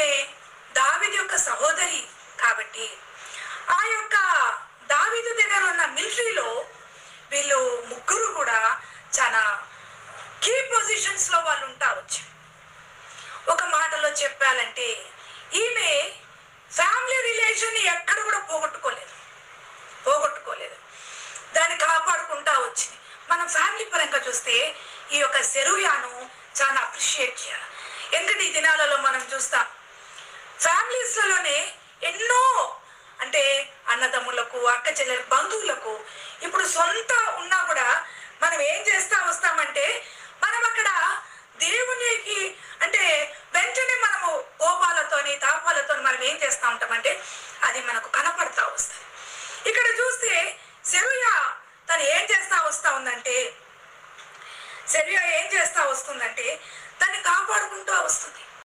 ఈమె దావిది యొక్క సహోదరి. కాబట్టి ఆ యొక్క దావిదు దగ్గర ఉన్న మిలిటరీలో వీళ్ళు ముగ్గురు కూడా చాలా కీ పొజిషన్స్లో వాళ్ళు ఉంటారు ఒక మాటలో చెప్పాలంటే ఈమె ఫ్యామిలీ రిలేషన్ ఎక్కడ కూడా పోగొట్టుకోలేదు. పోగొట్టుకోలేదు. దాన్ని కాపాడుకుంటా వచ్చింది మనం ఫ్యామిలీ పరంగా చూస్తే ఈ యొక్క సెరుయాను చాలా అప్రిషియేట్ చేయాలి. ఎందుకంటే ఈ దినాలలో మనం చూస్తాం లలోనే ఎన్నో అంటే అన్నదమ్ములకు అక్క చెల్లెలకు బంధువులకు ఇప్పుడు సొంత ఉన్నా కూడా మనం ఏం చేస్తా వస్తామంటే మనం అక్కడ దేవునికి అంటే వెంటనే మనము కోపాలతోని తాపాలతో మనం ఏం చేస్తూ ఉంటామంటే అది మనకు కనపడతా వస్తుంది. ఇక్కడ చూస్తే సెరుయ తను ఏం చేస్తా వస్తా ఉందంటే సెరుయ ఏం చేస్తా వస్తుందంటే